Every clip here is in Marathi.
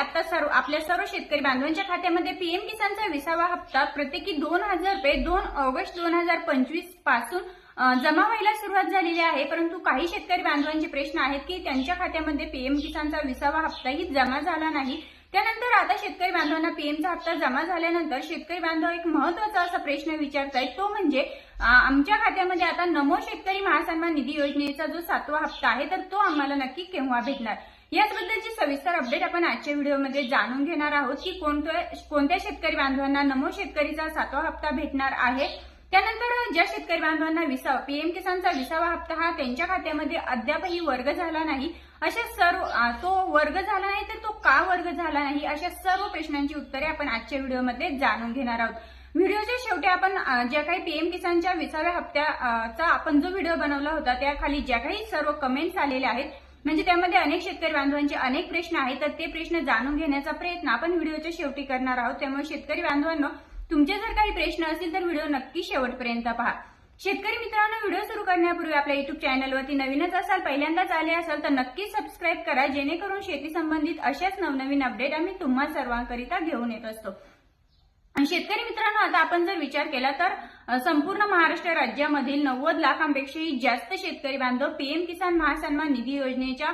आता सर्व आपल्या सर्व शेतकरी बांधवांच्या खात्यामध्ये पीएम किसानचा विसावा हप्ता प्रत्येकी दोन हजार रुपये दोन ऑगस्ट दोन हजार पंचवीसपासून जमा व्हायला सुरुवात झालेली आहे. परंतु काही शेतकरी बांधवांचे प्रश्न आहेत की त्यांच्या खात्यामध्ये पीएम किसानचा विसावा हप्ताही जमा झाला नाही. त्यानंतर आता शेतकरी बांधवांना पीएमचा हप्ता जमा झाल्यानंतर शेतकरी बांधव एक महत्त्वाचा असा प्रश्न विचारतायत. तो म्हणजे आमच्या खात्यामध्ये आता नमो शेतकरी महासन्मान निधी योजनेचा जो सातवा हप्ता आहे तर तो आम्हाला नक्की केव्हा भेटणार? याचबद्दलची सविस्तर अपडेट आपण आजच्या व्हिडिओमध्ये जाणून घेणार आहोत की कोणत्या कोणत्या शेतकरी बांधवांना नमो शेतकरीचा सातवा हप्ता भेटणार आहे? त्यानंतर ज्या शेतकरी बांधवांना विसावा पीएम किसानचा विसावा हप्ता हा त्यांच्या खात्यामध्ये अद्यापही वर्ग झाला नाही अशा सर्व तो वर्ग झाला नाही तर तो का वर्ग झाला नाही अशा सर्व प्रश्नांची उत्तरे आपण आजच्या व्हिडिओमध्ये जाणून घेणार आहोत. व्हिडिओच्या शेवटी आपण ज्या काही पीएम किसानच्या विसाव्या हप्त्याचा आपण जो व्हिडिओ बनवला होता त्याखाली ज्या काही सर्व कमेंट्स आलेल्या आहेत म्हणजे त्यामध्ये अनेक शेतकरी बांधवांचे अनेक प्रश्न आहेत तर ते प्रश्न जाणून घेण्याचा प्रयत्न आपण व्हिडिओच्या शेवटी करणार आहोत. त्यामुळे शेतकरी बांधवांनो तुमचे जर काही प्रश्न असतील तर व्हिडिओ नक्की शेवटपर्यंत पहा. शेतकरी मित्रांनो व्हिडिओ सुरू करण्यापूर्वी आपल्या युट्यूब चॅनलवरती नवीनच असाल पहिल्यांदाच आले असाल तर नक्की सबस्क्राईब करा जेणेकरून शेती संबंधित अशाच नवनवीन अपडेट आम्ही तुम्हा सर्वांकरिता घेऊन येत असतो. आणि शेतकरी मित्रांनो आता आपण जर विचार केला तर संपूर्ण महाराष्ट्र राज्यामधील नव्वद लाखांपेक्षाही जास्त शेतकरी बांधव पीएम किसान महासन्मान निधी योजनेच्या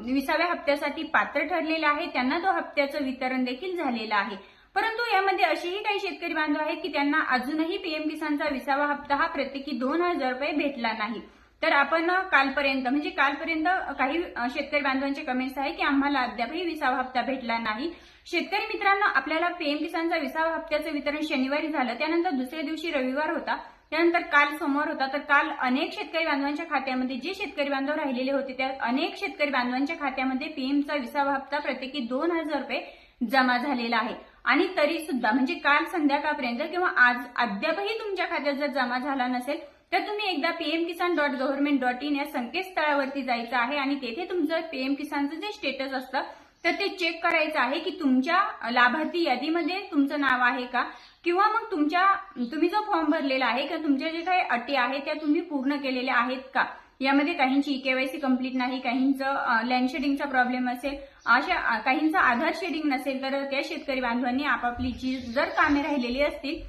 विसाव्या हप्त्यासाठी पात्र ठरलेला आहे त्यांना तो हप्त्याचं वितरण देखील झालेलं आहे. परंतु यामध्ये असेही काही शेतकरी बांधव आहेत की त्यांना अजूनही पीएम किसानचा विसावा हप्ता हा प्रत्येकी दोन हजार रुपये भेटला नाही. तर आपण कालपर्यंत म्हणजे कालपर्यंत काही शेतकरी बांधवांचे कमेंट्स आहे की आम्हाला अद्यापही विसावा हप्ता भेटला नाही. शेतकरी मित्रांनो आपल्याला पीएम किसानचा विसावा हप्त्याचं वितरण शनिवारी झालं. त्यानंतर दुसऱ्या दिवशी रविवार होता. त्यानंतर काल सोमवार होता. तर काल अनेक शेतकरी बांधवांच्या खात्यामध्ये जे शेतकरी बांधव राहिलेले होते त्या अनेक शेतकरी बांधवांच्या खात्यामध्ये पीएमचा विसावा हप्ता प्रत्येकी दोन हजार रुपये जमा झालेला आहे. आणि तरी सुद्धा म्हणजे काल संध्याकाळपर्यंत किंवा आज अद्यापही तुमच्या खात्यात जर जमा झाला नसेल तर तुम्ही एकदा PM Kisan dot government dot in या संकेतस्थळावरती जायचं आहे आणि तेथे तुमचं पीएम किसानचं जे स्टेटस असतं तर ते चेक करायचं आहे की तुमच्या लाभार्थी यादीमध्ये तुमचं नाव आहे का? किंवा मग तुमच्या तुम्ही जो फॉर्म भरलेला आहे किंवा तुमच्या जे काही अटी आहेत त्या तुम्ही पूर्ण केलेल्या आहेत का? यामध्ये काहींची केवायसी कंप्लीट नाही काहींचं लँड शेडिंगचा प्रॉब्लेम असेल अशा काहींचा काहींचं आधार शेडिंग नसेल तर त्या शेतकरी बांधवांनी आपापली जी जर कामे राहिलेली असतील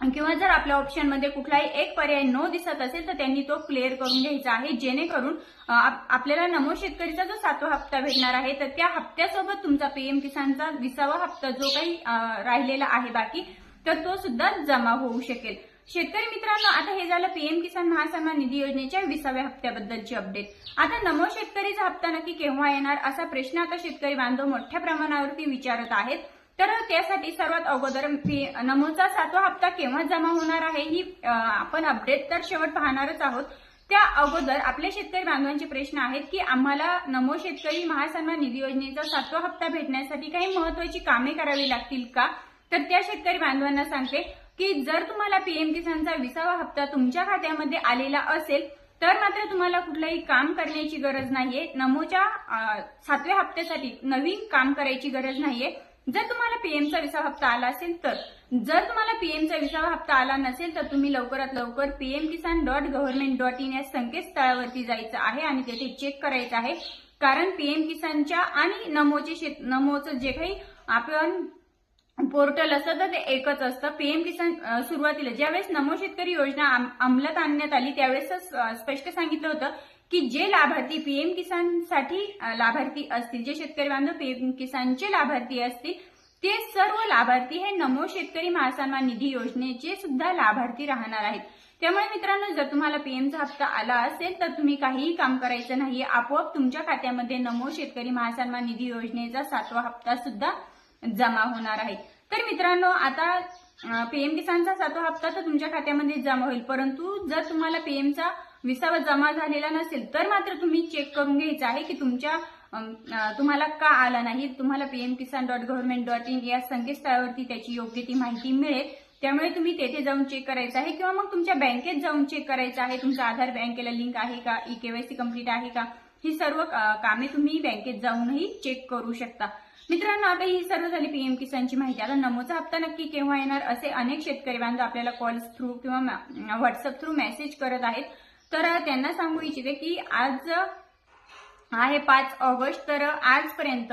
किंवा जर आपल्या ऑप्शनमध्ये कुठलाही एक पर्याय नो दिसत असेल तर त्यांनी तो क्लिअर करून घ्यायचा आहे. जेणेकरून आप- आपल्याला नमो शेतकरीचा जो सातवा हप्ता भेटणार आहे तर त्या हप्त्यासोबत तुमचा पीएम किसानचा विसावा हप्ता जो काही राहिलेला आहे बाकी तर तो सुद्धा जमा होऊ शकेल. शेतकरी मित्रांनो आता हे झालं पीएम किसान महासन्मान निधी योजनेच्या विसाव्या हप्त्याबद्दलची अपडेट आता नमो शेतकरीचा हप्ता नक्की केव्हा येणार असा प्रश्न आता शेतकरी बांधव मोठ्या प्रमाणावरती विचारत आहेत. तर त्यासाठी सर्वात अगोदर पी- नमोचा सातवा हप्ता केव्हा जमा होणार आहे ही आपण अपडेट तर शेवट पाहणारच आहोत. त्या अगोदर आपल्या शेतकरी बांधवांचे प्रश्न आहेत की आम्हाला नमो शेतकरी महासन्मान निधी योजनेचा सातवा हप्ता भेटण्यासाठी काही महत्वाची कामे करावी लागतील का? तर त्या शेतकरी बांधवांना सांगते की जर तुम्हाला पीएम किसानचा विसावा हप्ता तुमच्या खात्यामध्ये आलेला असेल तर मात्र तुम्हाला कुठलंही काम करण्याची गरज नाहीये. नमोच्या सातव्या हप्त्यासाठी नवीन काम करायची गरज नाहीये. जर तुम्हाला पीएमचा विसावा हप्ता आला असेल तर जर तुम्हाला पीएमचा विसावा हप्ता आला नसेल तर तुम्ही लवकरात लवकर PM Kisan dot government dot in या संकेतस्थळावरती जायचं आहे आणि तेथे चेक करायचं आहे. कारण पीएम किसानच्या आणि नमोचे शेत नमोचं जे काही आपण पोर्टल असतं तर ते एकच असतं. पीएम किसान सुरुवातीला ज्यावेळेस नमो शेतकरी योजना अंमलात आणण्यात आली त्यावेळेस स्पष्ट सांगितलं होतं की जे लाभार्थी पीएम किसानसाठी साठी लाभार्थी असतील जे शेतकरी बांधव पीएम किसानचे लाभार्थी असतील ते सर्व लाभार्थी हे नमो शेतकरी महासन्मान निधी योजनेचे सुद्धा लाभार्थी राहणार आहेत. त्यामुळे मित्रांनो जर तुम्हाला पीएमचा हप्ता आला असेल तर तुम्ही काहीही काम करायचं नाही आपोआप तुमच्या खात्यामध्ये नमो शेतकरी महासन्मान निधी योजनेचा सातवा हप्ता सुद्धा जमा होणार आहे. तर मित्रांनो आता पीएम किसानचा सातवा हप्ता तर तुमच्या खात्यामध्ये जमा होईल. परंतु जर तुम्हाला पीएमचा विसावा जमा झालेला नसेल तर मात्र तुम्ही चेक करून घ्यायचं आहे की तुमच्या तुम्हाला का आला नाही तुम्हाला PM Kisan dot government dot in या संकेतस्थळावरती त्याची योग्य ती माहिती मिळेल. त्यामुळे तुम्ही तेथे जाऊन चेक करायचं आहे किंवा मग तुमच्या बँकेत जाऊन चेक करायचं आहे. तुमचा आधार बँकेला लिंक आहे का? ई केवायसी कंप्लीट आहे का? ही सर्व कामे तुम्ही बँकेत जाऊनही चेक करू शकता. मित्रांनो आता ही सर्व झाली पीएम किसानची माहिती. आता नमोचा हप्ता नक्की केव्हा येणार? असे अनेक शेतकरी बांधव आपल्याला कॉल्स थ्रू किंवा व्हॉट्सअप थ्रू मेसेज करत आहेत. तर त्यांना सांगू इच्छिते की आज आहे पाच ऑगस्ट तर आजपर्यंत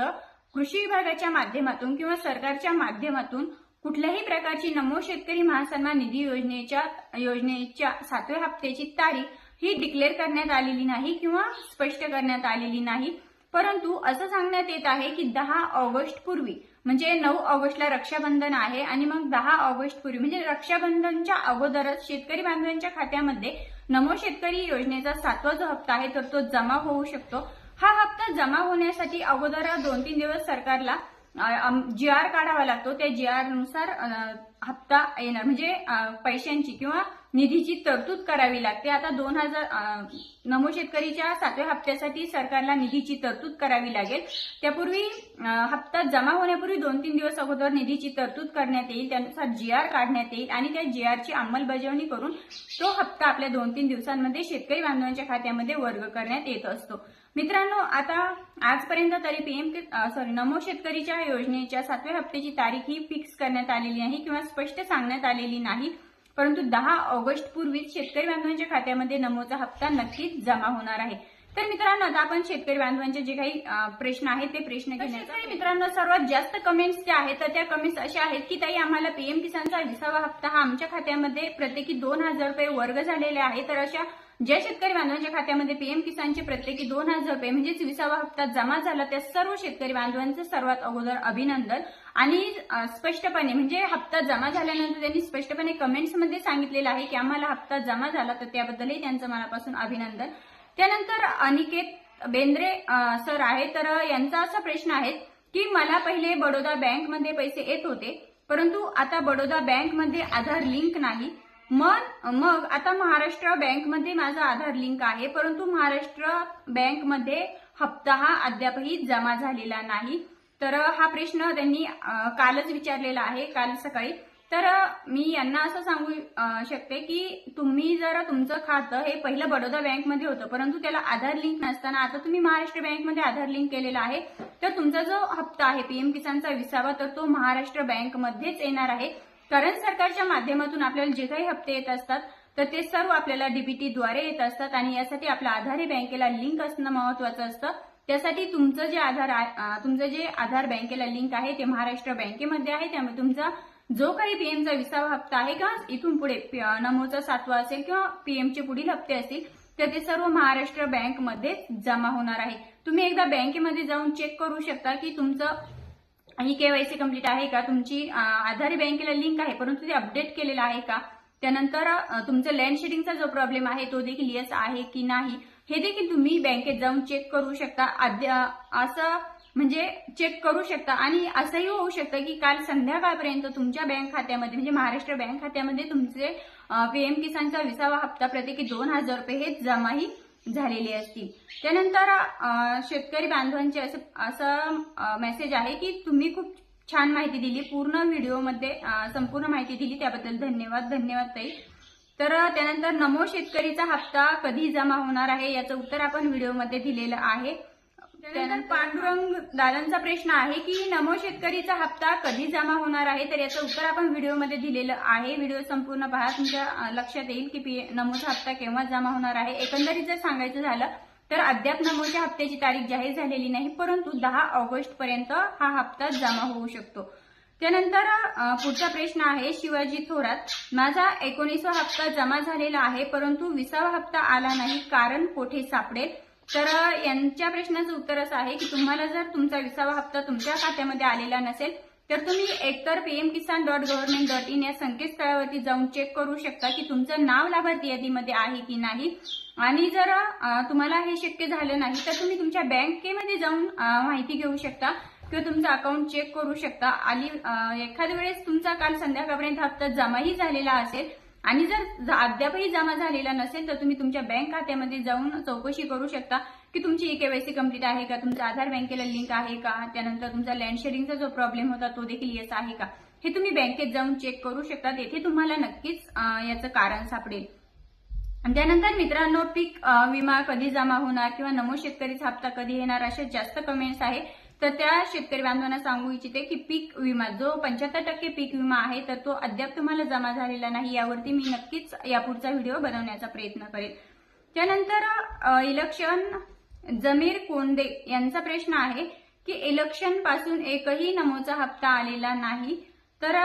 कृषी विभागाच्या माध्यमातून किंवा सरकारच्या माध्यमातून कुठल्याही प्रकारची नमो शेतकरी महासन्मान निधी योजनेच्या योजनेच्या सातव्या हप्त्याची तारीख ही डिक्लेअर करण्यात आलेली नाही किंवा स्पष्ट करण्यात आलेली नाही. परंतु असं सांगण्यात येत आहे की दहा ऑगस्ट पूर्वी म्हणजे नऊ ऑगस्टला रक्षाबंधन आहे आणि मग दहा ऑगस्ट पूर्वी म्हणजे रक्षाबंधनच्या अगोदरच शेतकरी बांधवांच्या खात्यामध्ये नमो शेतकरी योजनेचा सातवा जो हप्ता आहे तर तो जमा होऊ शकतो. हा हप्ता जमा होण्यासाठी अगोदर दोन तीन दिवस सरकारला जी आर काढावा लागतो. त्या जी आरनुसार हप्ता येणार. म्हणजे पैशांची किंवा निधीची तरतूद करावी लागते. आता दोन हजार नमो शेतकरीच्या सातव्या हप्त्यासाठी सरकारला निधीची तरतूद करावी लागेल. त्यापूर्वी हप्ता जमा होण्यापूर्वी दोन तीन दिवस अगोदर निधीची तरतूद करण्यात येईल. त्यानुसार जी आर काढण्यात येईल आणि त्या जी आरची अंमलबजावणी करून तो हप्ता आपल्या दोन तीन दिवसांमध्ये शेतकरी बांधवांच्या खात्यामध्ये वर्ग करण्यात येत असतो. मित्रांनो आता आजपर्यंत तरी पीएम सॉरी नमो शेतकरीच्या योजनेच्या सातव्या हप्त्याची तारीख ही फिक्स करण्यात आलेली नाही किंवा स्पष्ट सांगण्यात आलेली नाही. परंतु दहा ऑगस्ट पूर्वीच शेतकरी बांधवांच्या खात्यामध्ये नमोचा हप्ता नक्कीच जमा होणार आहे. तर मित्रांनो आता आपण शेतकरी बांधवांचे जे काही प्रश्न आहेत ते प्रश्न घेण्याचा मित्रांनो सर्वात जास्त कमेंट्स जे आहेत तर त्या कमेंट्स अशा आहेत की ताई आम्हाला पीएम किसानचा विसावा हप्ता हा आमच्या खात्यामध्ये प्रत्येकी दोन हजार रुपये वर्ग झालेले आहे. तर अशा ज्या शेतकरी बांधवांच्या खात्यामध्ये पीएम किसानचे प्रत्येकी दोन हजार रुपये म्हणजेच विसावा हप्ता जमा झाला त्या सर्व शेतकरी बांधवांचं सर्वात अगोदर अभिनंदन. आणि स्पष्टपणे म्हणजे हप्ता जमा झाल्यानंतर त्यांनी स्पष्टपणे कमेंट्समध्ये सांगितलेलं आहे की आम्हाला हप्ता जमा झाला तर त्याबद्दलही त्यांचं मनापासून अभिनंदन. त्यानंतर अनिकेत बेंद्रे सर आहे. तर यांचा असा प्रश्न आहे की मला पहिले बडोदा बँकमध्ये पैसे येत होते परंतु आता बडोदा बँकमध्ये आधार लिंक नाही. मग मग आता महाराष्ट्र बँकमध्ये माझा आधार लिंक आहे परंतु महाराष्ट्र बँकमध्ये हप्ता हा अद्यापही जमा झालेला नाही. तर हा प्रश्न त्यांनी कालच विचारलेला आहे. काल सकाळी तर मी यांना असं सांगू शकते की तुम्ही जर तुमचं खातं हे पहिलं बडोदा बँकमध्ये होतं परंतु त्याला आधार लिंक नसताना आता तुम्ही महाराष्ट्र बँकमध्ये आधार लिंक केलेला आहे तर तुमचा जो हप्ता आहे पीएम किसानचा विसावा तर तो महाराष्ट्र बँकमध्येच येणार आहे. कारण सरकारच्या माध्यमातून आपल्याला जे काही हप्ते येत असतात तर ते सर्व आपल्याला डीबीटीद्वारे येत असतात आणि यासाठी आपला आधार हे बँकेला लिंक असणं महत्वाचं असतं. त्यासाठी तुमचं जे आधार तुमचं जे आधार बँकेला लिंक आहे ते महाराष्ट्र बँकेमध्ये आहे त्यामुळे तुमचा जो काही पीएमचा विसावा हप्ता आहे किंवा इथून पुढे नमोचा सातवा असेल किंवा पीएमचे पुढील हप्ते असतील तर ते सर्व महाराष्ट्र बँकमध्ये जमा होणार आहे. तुम्ही एकदा बँकेमध्ये जाऊन चेक करू शकता की तुमचं ही केवायसी कंप्लीट आहे का तुमची आधार बँकेला लिंक आहे परंतु ते अपडेट केलेलं आहे का? त्यानंतर तुमचं लँड शेडिंगचा जो प्रॉब्लेम आहे तो देखील येस आहे की नाही हे देखील तुम्ही बँकेत जाऊन चेक करू शकता. असं म्हणजे चेक करू शकता. आणि असंही होऊ शकतं की काल संध्याकाळपर्यंत तुमच्या बँक खात्यामध्ये म्हणजे महाराष्ट्र बँक खात्यामध्ये तुमचे पीएम किसानचा विसावा हप्ता प्रत्येकी दोन हजार रुपये हे जमाही झालेले असतील. त्यानंतर शेतकरी बांधवांचे असं असं मेसेज आहे की तुम्ही खूप छान माहिती दिली पूर्ण व्हिडिओमध्ये संपूर्ण माहिती दिली त्याबद्दल धन्यवाद धन्यवाद ताई. तर त्यानंतर नमो शेतकरीचा हप्ता कधी जमा होणार आहे याचं उत्तर आपण व्हिडिओमध्ये दिलेलं आहे. त्यानंतर पांडुरंग दादांचा प्रश्न आहे की नमो शेतकरीचा हप्ता कधी जमा होणार आहे? तर याचं उत्तर आपण व्हिडिओमध्ये दिलेलं आहे. व्हिडिओ संपूर्ण पहा. तुमच्या लक्षात येईल की पी नमोचा हप्ता केव्हा जमा होणार आहे? एकंदरीत जर सांगायचं झालं तर अद्याप नमोच्या हप्त्याची तारीख जाहीर झालेली नाही परंतु दहा ऑगस्ट पर्यंत हा हप्ता जमा होऊ शकतो. त्यानंतर पुढचा प्रश्न आहे शिवाजी थोरात. माझा एकोणीसवा हप्ता जमा झालेला आहे परंतु विसावा हप्ता आला नाही कारण कोठे सापडेल? तर यांच्या प्रश्नाचं उत्तर असं आहे की तुम्हाला जर तुमचा विसावा हप्ता तुमच्या खात्यामध्ये आलेला नसेल तर तुम्ही एकतर PM Kisan dot government dot in या संकेतस्थळावरती जाऊन चेक करू शकता की तुमचं नाव लाभार्थी यादीमध्ये आहे की नाही. आणि जर तुम्हाला हे शक्य झालं नाही तर तुम्ही तुमच्या बँकेमध्ये जाऊन माहिती घेऊ शकता किंवा तुमचं अकाउंट चेक करू शकता. आणि एखाद्या वेळेस तुमचा काल संध्याकाळपर्यंत हप्ता जमाही झालेला असेल आणि जर अद्यापही जमा झालेला नसेल तर तुम्ही तुमच्या बँक खात्यामध्ये जाऊन चौकशी करू शकता की तुमची ई केवायसी कंप्लीट आहे का तुमचा आधार बँकेला लिंक आहे का त्यानंतर तुमचा लँड शेअरिंगचा जो प्रॉब्लेम होता तो देखील येस आहे का? हे तुम्ही बँकेत जाऊन चेक करू शकता. तेथे तुम्हाला नक्कीच याचं कारण सापडेल. आणि त्यानंतर मित्रांनो पीक विमा कधी जमा होणार किंवा नमो शेतकरीचा हप्ता कधी येणार अशा जास्त कमेंट्स आहे तर त्या शेतकरी बांधवांना सांगू इच्छिते की पीक विमा जो पंच्याहत्तर टक्के पीक विमा आहे तर तो अद्याप तुम्हाला जमा झालेला नाही. यावरती मी नक्कीच यापुढचा व्हिडिओ बनवण्याचा प्रयत्न करेल. त्यानंतर इलेक्शन जमीर कोंडे यांचा प्रश्न आहे की इलेक्शनपासून एकही नमोचा हप्ता आलेला नाही. तर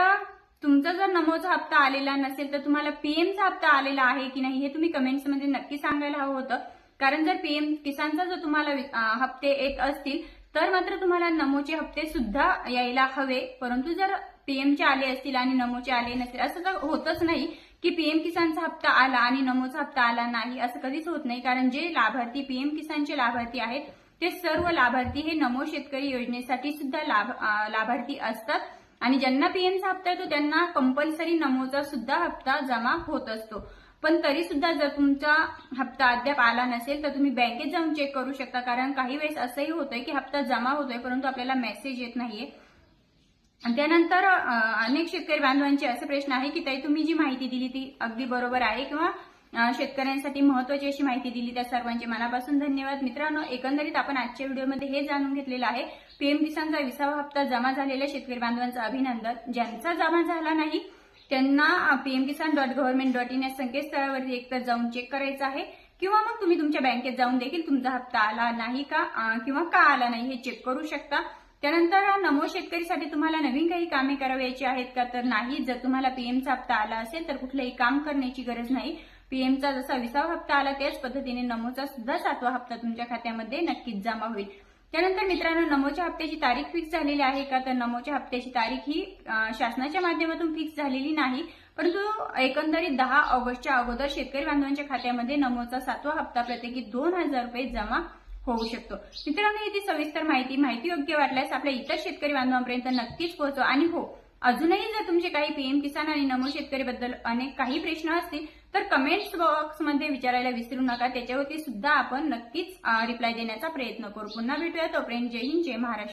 तुमचा जर नमोचा हप्ता आलेला नसेल तर तुम्हाला पीएमचा हप्ता आलेला आहे की नाही हे तुम्ही कमेंट्समध्ये नक्की सांगायला हवं होतं. कारण जर पीएम किसानचा जर तुम्हाला हप्ते येत असतील तर मात्र तुम्हाला नमोचे हप्ते सुद्धा यायला हवे. परंतु जर पीएमचे आले असतील आणि नमोचे आले नसतील असं तर होतच नाही की पीएम किसानचा हप्ता आला आणि नमोचा हप्ता आला नाही असं कधीच होत नाही. कारण जे लाभार्थी पीएम किसानचे लाभार्थी आहेत ते सर्व लाभार्थी हे नमो शेतकरी योजनेसाठी सुद्धा लाभ लाभार्थी असतात. आणि ज्यांना पीएमचा हप्ता येतो त्यांना कंपल्सरी नमोचा सुद्धा हप्ता जमा होत असतो. पण तरी सुद्धा जर तुमचा हप्ता अद्याप आला नसेल तर तुम्ही बँकेत जाऊन चेक करू शकता. कारण काही वेळेस असंही होतंय की हप्ता जमा होतोय परंतु आपल्याला मेसेज येत नाहीये. त्यानंतर अनेक शेतकरी बांधवांचे असे प्रश्न आहे की ताई तुम्ही जी माहिती दिली ती अगदी बरोबर आहे किंवा शेतकऱ्यांसाठी महत्वाची अशी माहिती दिली त्या सर्वांचे मनापासून धन्यवाद. मित्रांनो एकंदरीत आपण आजच्या व्हिडिओमध्ये हे जाणून घेतलेलं आहे. पीएम किसानचा विसावा हप्ता जमा झालेल्या शेतकरी बांधवांचं अभिनंदन. ज्यांचा जमा झाला नाही त्यांना PM Kisan dot government dot in या संकेतस्थळावरती एकतर जाऊन चेक करायचं आहे. किंवा मग तुम्ही तुमच्या बँकेत जाऊन देखील तुमचा हप्ता आला नाही का किंवा का आला नाही हे चेक करू शकता. त्यानंतर नमो शेतकरीसाठी तुम्हाला नवीन काही कामे करावयाची आहेत का? तर नाही जर तुम्हाला पीएमचा हप्ता आला असेल तर कुठलंही काम करण्याची गरज नाही. पीएमचा जसा विसावा हप्ता आला त्याच पद्धतीने नमोचा सुद्धा सातवा हप्ता तुमच्या खात्यामध्ये नक्कीच जमा होईल. त्यानंतर मित्रांनो नमोच्या हप्त्याची तारीख फिक्स झालेली आहे का? तर नमोच्या हप्त्याची तारीख ही शासनाच्या माध्यमातून फिक्स झालेली नाही. परंतु एकंदरीत दहा ऑगस्टच्या अगोदर शेतकरी बांधवांच्या खात्यामध्ये नमोचा सातवा हप्ता प्रत्येकी दोन हजार रुपये जमा होऊ शकतो. मित्रांनो ही ती सविस्तर माहिती माहिती योग्य वाटल्यास आपल्या इतर शेतकरी बांधवांपर्यंत नक्कीच पोहोचवा. आणि हो अजूनही जर तुमचे काही पीएम किसान आणि नमो शेतकरी बद्दल अनेक काही प्रश्न असतील तर कमेंट्स बॉक्समध्ये विचारायला विसरू नका. त्याच्यावरती सुद्धा आपण नक्कीच रिप्लाय देण्याचा प्रयत्न करू. पुन्हा भेटूया तोपर्यंत. जय हिंद जय महाराष्ट्र.